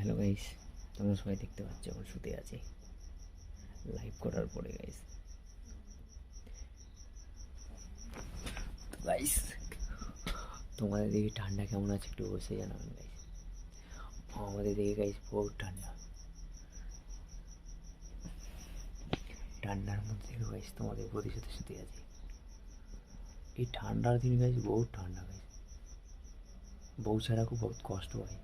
Hello guys তোমরা সবাই দেখতে পাচ্ছ এখন শুতে আছি। লাইভ করার পরে গাইস গাইস তোমাদের দিকে ঠান্ডা কেমন আছে একটু বসে জানাবেন গাইস আমাদের দিকে গাইস বহুত ঠান্ডা। ঠান্ডার মধ্যে গাইস তোমাদের প্রতিশোধে শুতে আছি। এই ঠান্ডার দিন গাইস বহুত ঠান্ডা গাইস বউ ছাড়া খুব বহুত কষ্ট হয়।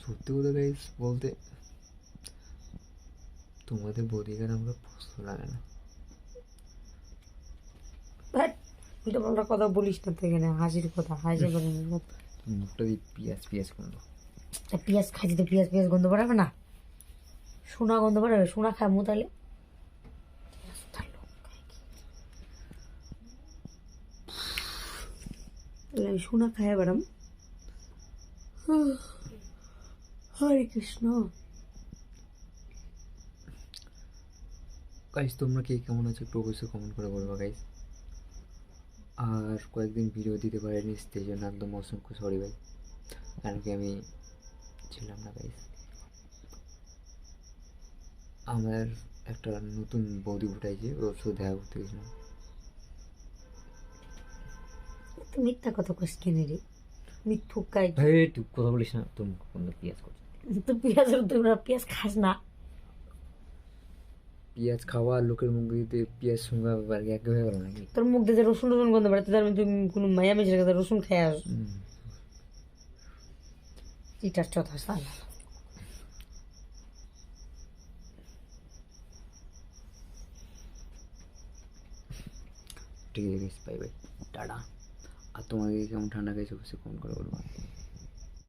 সত্যি কথা গাইস বলতে তোমাদের বদিগার আমরা পছন্দ লাগে না। উল্টো পাল্টা কথা বলিস না থেকে না হাসির কথা হাসি করে মুখটা দিয়ে পিঁয়াজ পিঁয়াজ তা পেঁয়াজ খাইছি তো পেঁয়াজ পেঁয়াজ গন্ধ বাড়াবে না? সোনা গন্ধ বাড়াবে সোনা খাব তাহলে। সোনা খাই ম্যাডাম। হরে কৃষ্ণ। গাইস তোমরা কে কেমন আছো একটু অবশ্যই কমেন্ট করে বলবা গাইস আর কয়েকদিন ভিডিও দিতে পারিনি, সেই জন্য একদম অসংখ্য সরি ভাই। কারণ কি আমি ছিলাম না গাইস আমার একটা নতুন বৌদি ফুটাইছে ওর সাথে দেখা করতে গেছিলাম। মিথ্যা কথা কস কেন রে? মিথ্যু কাই ভাই তুই কথা বলিস না তুমি কোন পেঁয়াজ করছ। তো পেঁয়াজের তোমরা পেঁয়াজ খাস না। পেঁয়াজ খাওয়া লোকের মুখ দিতে পেঁয়াজ সঙ্গে ব্যাপার এক হয়ে গেল নাকি? তোর মুখ দিয়ে যে রসুন রসুন গন্ধ বাড়াতে তার মধ্যে কোনো মায়া কথা রসুন খাই আস। এটার কথা সালা। ঠিক আছে বাই বাই টাটা। আর তোমাদের কেমন ঠান্ডা গেছে অবশ্যই কমেন্ট করে বলবা।